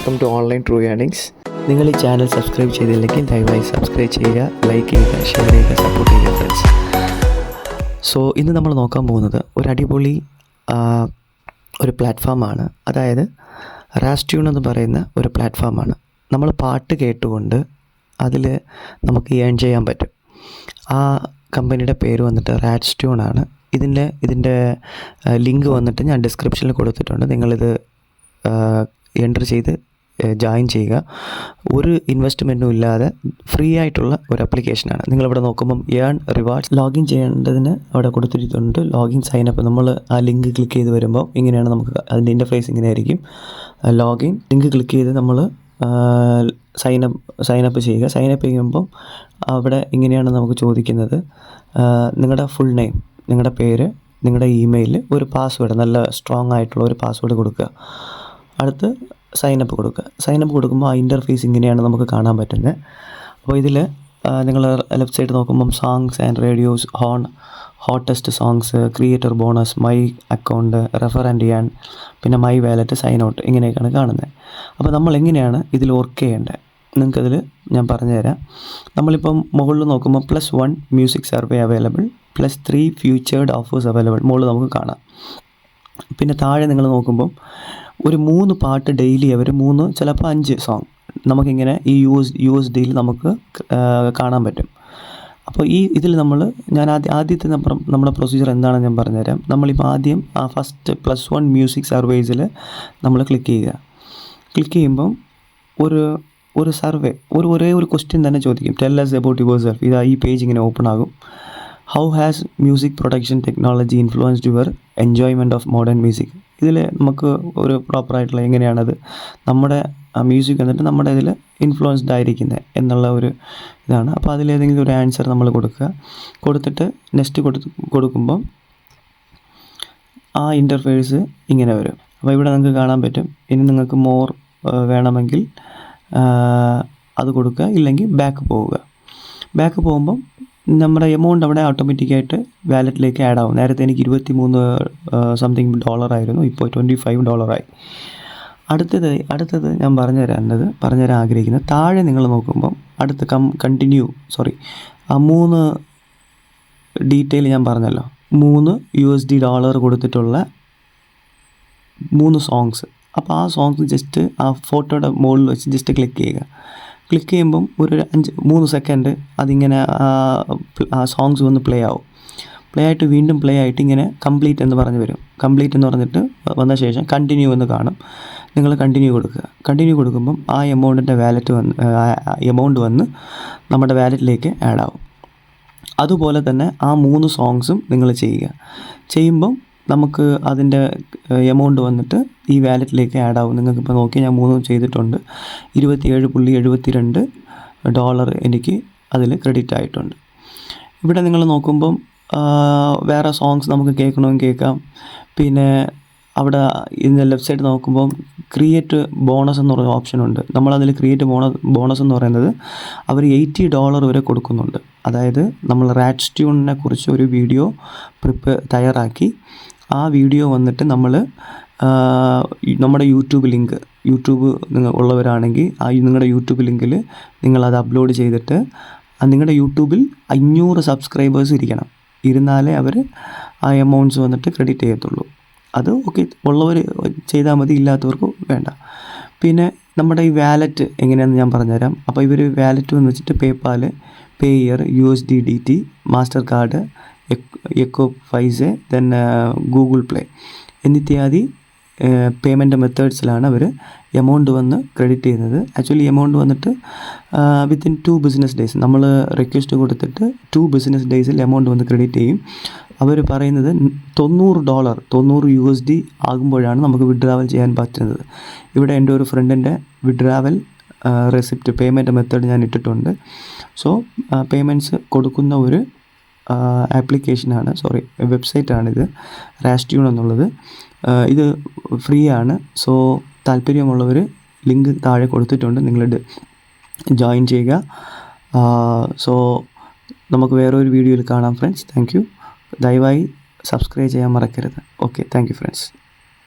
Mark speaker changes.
Speaker 1: Welcome to online true earnings നിങ്ങൾ ഈ channel subscribe ചെയ്തില്ലെങ്കിൽ ദയവായി സബ്സ്ക്രൈബ് ചെയ്യുക ലൈക്ക് ചെയ്യുക ഷെയർ ചെയ്യുക സപ്പോർട്ട് ചെയ്യുക ഫ്രണ്ട്സ് സോ ഇന്ന് നമ്മൾ നോക്കാൻ പോകുന്നത് ഒരു അടിപൊളി ഒരു പ്ലാറ്റ്ഫോമാണ് അതായത് റാസ്റ്റ്യൂൺ എന്ന് പറയുന്ന ഒരു പ്ലാറ്റ്ഫോമാണ് നമ്മൾ പാട്ട് കേട്ടുകൊണ്ട് അതിൽ നമുക്ക് ഏൺ ചെയ്യാൻ പറ്റും. ആ കമ്പനിയുടെ പേര് വന്നിട്ട് റാറ്റ്സ്റ്റ്യൂൺ ആണ്. ഇതിന്റെ ഇതിന്റെ ലിങ്ക് വന്നിട്ട് ഞാൻ ഡിസ്ക്രിപ്ഷനിൽ കൊടുത്തിട്ടുണ്ട്. നിങ്ങളിത് എന്റർ ചെയ്ത് ജോയിൻ ചെയ്യുക. ഒരു ഇൻവെസ്റ്റ്മെന്റും ഇല്ലാതെ ഫ്രീ ആയിട്ടുള്ള ഒരു ആപ്ലിക്കേഷനാണ് നിങ്ങളിവിടെ നോക്കുമ്പം ഏൺ റിവാർഡ്സ് ലോഗിൻ ചെയ്യേണ്ടതിന് അവിടെ കൊടുത്തിട്ടുണ്ട് ലോഗിൻ സൈനപ്പ് നമ്മൾ ആ ലിങ്ക് ക്ലിക്ക് ചെയ്ത് വരുമ്പോൾ ഇങ്ങനെയാണ് നമുക്ക് അതിന്റെ ഇന്റർഫേസ് ഇങ്ങനെ ആയിരിക്കും ലോഗിൻ ലിങ്ക് ക്ലിക്ക് ചെയ്ത് നമ്മൾ സൈനപ്പ് സൈനപ്പ് ചെയ്യുക. സൈനപ്പ് ചെയ്യുമ്പം അവിടെ ഇങ്ങനെയാണ് നമുക്ക് ചോദിക്കുന്നത്. നിങ്ങളുടെ ഫുൾ നെയിം നിങ്ങളുടെ പേര് നിങ്ങളുടെ ഇമെയിൽ ഒരു പാസ്വേഡ് നല്ല സ്ട്രോങ് ആയിട്ടുള്ള ഒരു പാസ്വേഡ് കൊടുക്കുക. അടുത്ത് സൈനപ്പ് കൊടുക്കുക. സൈനപ്പ് കൊടുക്കുമ്പോൾ ആ ഇന്റർഫേസ് ഇങ്ങനെയാണ് നമുക്ക് കാണാൻ പറ്റുന്നത്. അപ്പോൾ ഇതിൽ നിങ്ങൾ ലെഫ്റ്റ് സൈഡ് നോക്കുമ്പം songs and radios home hottest songs creator bonus my account refer and ചെയ്യാൻ പിന്നെ മൈ വാലറ്റ് സൈൻ ഔട്ട് ഇങ്ങനെയൊക്കെയാണ് കാണുന്നത്. അപ്പോൾ നമ്മൾ എങ്ങനെയാണ് ഇതിൽ വർക്ക് ചെയ്യേണ്ടത്? നിങ്ങൾക്കതിൽ ഞാൻ പറഞ്ഞുതരാം. നമ്മളിപ്പം മുകളിൽ നോക്കുമ്പോൾ plus one music survey available plus three featured offers available മുകളിൽ നമുക്ക് കാണാം. പിന്നെ താഴെ നിങ്ങൾ നോക്കുമ്പം ഒരു മൂന്ന് പാട്ട് ഡെയിലി അവർ മൂന്ന് ചിലപ്പോൾ അഞ്ച് സോങ് നമുക്കിങ്ങനെ ഈ യു എസ് യു എസ് ഡിയിൽ നമുക്ക് കാണാൻ പറ്റും. അപ്പോൾ ഈ ഇതിൽ നമ്മൾ ഞാൻ ആദ്യ ആദ്യത്തെ നമ്മുടെ പ്രൊസീജിയർ എന്താണെന്ന് ഞാൻ പറഞ്ഞുതരാം. നമ്മളിപ്പോൾ ആദ്യം ആ ഫസ്റ്റ് പ്ലസ് വൺ മ്യൂസിക് സർവേസിൽ നമ്മൾ ക്ലിക്ക് ചെയ്യുക. ക്ലിക്ക് ചെയ്യുമ്പം ഒരു ഒരു സർവേ ഒരു ഒരേ ഒരു ക്വസ്റ്റ്യൻ തന്നെ ചോദിക്കും. Tell us about yourself ഇതാ ഈ പേജ് ഇങ്ങനെ ഓപ്പൺ ആകും. How has music production technology influenced your enjoyment of modern music ഇതിൽ നമുക്ക് ഒരു പ്രോപ്പറായിട്ടുള്ള എങ്ങനെയാണത്? നമ്മുടെ മ്യൂസിക് എന്നിട്ട് നമ്മുടെ ഇതിൽ ഇൻഫ്ലുവൻസ്ഡ് ആയിരിക്കുന്നത് എന്നുള്ള ഒരു ഇതാണ്. അപ്പോൾ അതിലേതെങ്കിലും ഒരു ആൻസർ നമ്മൾ കൊടുക്കുക. കൊടുത്തിട്ട് നെക്സ്റ്റ് കൊടുത്ത് കൊടുക്കുമ്പം ആ ഇന്റർഫേസ് ഇങ്ങനെ വരും. അപ്പോൾ ഇവിടെ നിങ്ങൾക്ക് കാണാൻ പറ്റും. ഇനി നിങ്ങൾക്ക് മോർ വേണമെങ്കിൽ അത് കൊടുക്കുക. ഇല്ലെങ്കിൽ ബാക്ക് പോവുക. ബാക്ക് പോകുമ്പം നമ്മുടെ എമൗണ്ട് അവിടെ ഓട്ടോമാറ്റിക്കായിട്ട് വാലറ്റിലേക്ക് ആഡ് ആവും. നേരത്തെ എനിക്ക് ഇരുപത്തി മൂന്ന് സംതിങ് ഡോളർ ആയിരുന്നു. ഇപ്പോൾ ട്വന്റി ഫൈവ് ഡോളറായി അടുത്തത് അടുത്തത് ഞാൻ പറഞ്ഞു തരാനുള്ളത് പറഞ്ഞു തരാൻ ആഗ്രഹിക്കുന്നത് താഴെ നിങ്ങൾ നോക്കുമ്പം അടുത്ത് കം കണ്ടിന്യൂ സോറി ആ മൂന്ന് ഡീറ്റെയിൽ ഞാൻ പറഞ്ഞല്ലോ. മൂന്ന് യു എസ് ഡി ഡോളർ കൊടുത്തിട്ടുള്ള മൂന്ന് സോങ്സ് അപ്പോൾ ആ സോങ്സ് ജസ്റ്റ് ആ ഫോട്ടോയുടെ മുകളിൽ വെച്ച് ജസ്റ്റ് ക്ലിക്ക് ചെയ്യുക. ക്ലിക്ക് ചെയ്യുമ്പം ഒരു അഞ്ച് മൂന്ന് സെക്കൻഡ് അതിങ്ങനെ ആ സോങ്സ് വന്ന് പ്ലേ ആവും. പ്ലേ ആയിട്ട് വീണ്ടും പ്ലേ ആയിട്ട് ഇങ്ങനെ കംപ്ലീറ്റ് എന്ന് പറഞ്ഞ് വരും. കംപ്ലീറ്റ് എന്ന് പറഞ്ഞിട്ട് വന്ന ശേഷം കണ്ടിന്യൂ എന്ന് കാണും. നിങ്ങൾ കണ്ടിന്യൂ കൊടുക്കുക. കണ്ടിന്യൂ കൊടുക്കുമ്പം ആ എമൗണ്ടിന്റെ വാലറ്റ് വന്ന് എമൗണ്ട് വന്ന് നമ്മുടെ വാലറ്റിലേക്ക് ആഡ് ആവും. അതുപോലെ തന്നെ ആ മൂന്ന് സോങ്സും നിങ്ങൾ ചെയ്യുക. ചെയ്യുമ്പം നമുക്ക് അതിന്റെ എമൗണ്ട് വന്നിട്ട് ഈ വാലറ്റിലേക്ക് ആഡ് ആവും. നിങ്ങൾക്കിപ്പോൾ നോക്കി ഞാൻ മൂന്നും ചെയ്തിട്ടുണ്ട്. ഇരുപത്തിയേഴ് പുള്ളി എഴുപത്തി രണ്ട് ഡോളർ എനിക്ക് അതിൽ ക്രെഡിറ്റ് ആയിട്ടുണ്ട്. ഇവിടെ നിങ്ങൾ നോക്കുമ്പം വേറെ സോങ്സ് നമുക്ക് കേൾക്കണമെങ്കിൽ കേൾക്കാം. പിന്നെ അവിടെ ഇതിന്റെ ലെഫ്റ്റ് സൈഡ് നോക്കുമ്പം ക്രിയേറ്റ് ബോണസ് എന്ന് പറയുന്ന ഓപ്ഷൻ ഉണ്ട്. നമ്മളതിൽ ക്രിയേറ്റ് ബോണസ് ബോണസ് എന്ന് പറയുന്നത് അവർ എയ്റ്റി ഡോളർ വരെ കൊടുക്കുന്നുണ്ട്. അതായത് നമ്മൾ റാറ്റ് കുറിച്ച് ഒരു വീഡിയോ പ്രിപ്പയർ തയ്യാറാക്കി ആ വീഡിയോ വന്നിട്ട് നമ്മൾ നമ്മുടെ യൂട്യൂബ് ലിങ്ക് യൂട്യൂബ് നിങ്ങൾ ഉള്ളവരാണെങ്കിൽ ആ നിങ്ങളുടെ യൂട്യൂബ് ലിങ്കിൽ നിങ്ങളത് അപ്ലോഡ് ചെയ്തിട്ട് നിങ്ങളുടെ യൂട്യൂബിൽ അഞ്ഞൂറ് സബ്സ്ക്രൈബേഴ്സ് ഇരിക്കണം. ഇരുന്നാലേ അവർ ആ എമൗണ്ട്സ് വന്നിട്ട് ക്രെഡിറ്റ് ചെയ്യത്തുള്ളൂ. അത് ഓക്കെ ഉള്ളവർ ചെയ്താൽ മതി ഇല്ലാത്തവർക്ക് വേണ്ട. പിന്നെ നമ്മുടെ ഈ വാലറ്റ് എങ്ങനെയാണെന്ന് ഞാൻ പറഞ്ഞുതരാം. അപ്പോൾ ഇവർ വാലറ്റ് എന്ന് വെച്ചിട്ട് PayPal Payeer U S D D T Mastercard echo ഫൈസെ ദെൻ ഗൂഗിൾ പ്ലേ എന്നിത്യാദി പേയ്മെന്റ് മെത്തേഡ്സിലാണ് അവർ എമൗണ്ട് വന്ന് ക്രെഡിറ്റ് ചെയ്യുന്നത്. ആക്ച്വലി എമൗണ്ട് വന്നിട്ട് വിത്തിൻ ടു ബിസിനസ് ഡേയ്സ് നമ്മൾ റിക്വസ്റ്റ് കൊടുത്തിട്ട് ടു ബിസിനസ് ഡേയ്സിൽ എമൗണ്ട് വന്ന് ക്രെഡിറ്റ് ചെയ്യും. അവർ പറയുന്നത് തൊണ്ണൂറ് ഡോളർ തൊണ്ണൂറ് യു എസ് ഡി ആകുമ്പോഴാണ് നമുക്ക് വിഡ്രാവൽ ചെയ്യാൻ പറ്റുന്നത്. ഇവിടെ എന്റെ ഒരു ഫ്രണ്ടിന്റെ വിഡ്രാവൽ റെസിപ്റ്റ് പേയ്മെന്റ് മെത്തേഡ് ഞാൻ ഇട്ടിട്ടുണ്ട്. സോ പേയ്മെന്റ്സ് കൊടുക്കുന്ന ഒരു ആപ്ലിക്കേഷനാണ് സോറി വെബ്സൈറ്റാണിത് റാസ്റ്റ്യൂൺ എന്നുള്ളത്. ഇത് ഫ്രീ ആണ് സോ താല്പര്യമുള്ളവർ ലിങ്ക് താഴെ കൊടുത്തിട്ടുണ്ട് നിങ്ങൾ ജോയിൻ ചെയ്യുക. സോ നമുക്ക് വേറൊരു വീഡിയോയിൽ കാണാം ഫ്രണ്ട്സ്. Thank you. ദയവായി സബ്സ്ക്രൈബ് ചെയ്യാൻ മറക്കരുത്. Okay thank you friends.